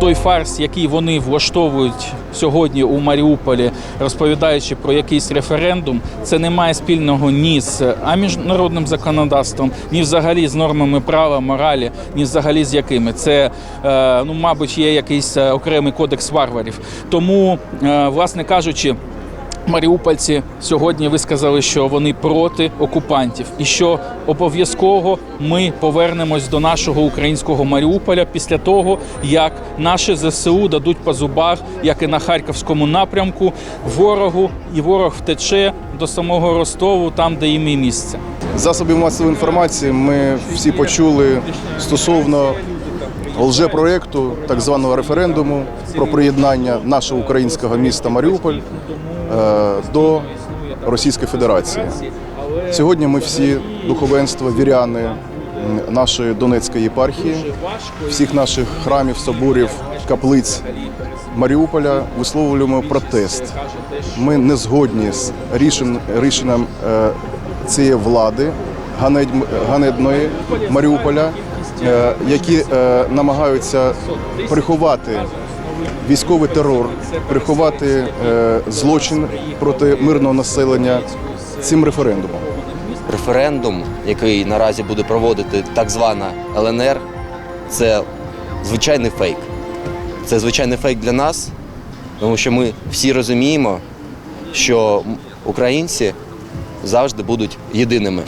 той фарс, який вони влаштовують сьогодні у Маріуполі, розповідаючи про якийсь референдум, це не має спільного ні з а міжнародним законодавством, ні взагалі з нормами права, моралі, ні взагалі з якими. Це, е, ну, мабуть, є якийсь е, окремий кодекс варварів. Тому, е, власне кажучи, Маріупольці сьогодні висказали, що вони проти окупантів, і що обов'язково ми повернемось до нашого українського Маріуполя після того, як наші ЗСУ дадуть по зубах, як і на харківському напрямку, ворогу, і ворог втече до самого Ростову, там, де їм і місце. Засобів масової інформації ми всі почули стосовно лжепроєкту, так званого референдуму про приєднання нашого українського міста Маріуполь до Російської Федерації. Сьогодні ми всі духовенство, віряни нашої Донецької єпархії, всіх наших храмів, соборів, каплиць Маріуполя висловлюємо протест. Ми не згодні з рішенням е, цієї влади ганебної Маріуполя, е, які е, намагаються приховати військовий терор, приховати е, злочин проти мирного населення цим референдумом. Референдум, який наразі буде проводити так звана ЛНР, це звичайний фейк. Це звичайний фейк для нас, тому що ми всі розуміємо, що українці завжди будуть єдиними.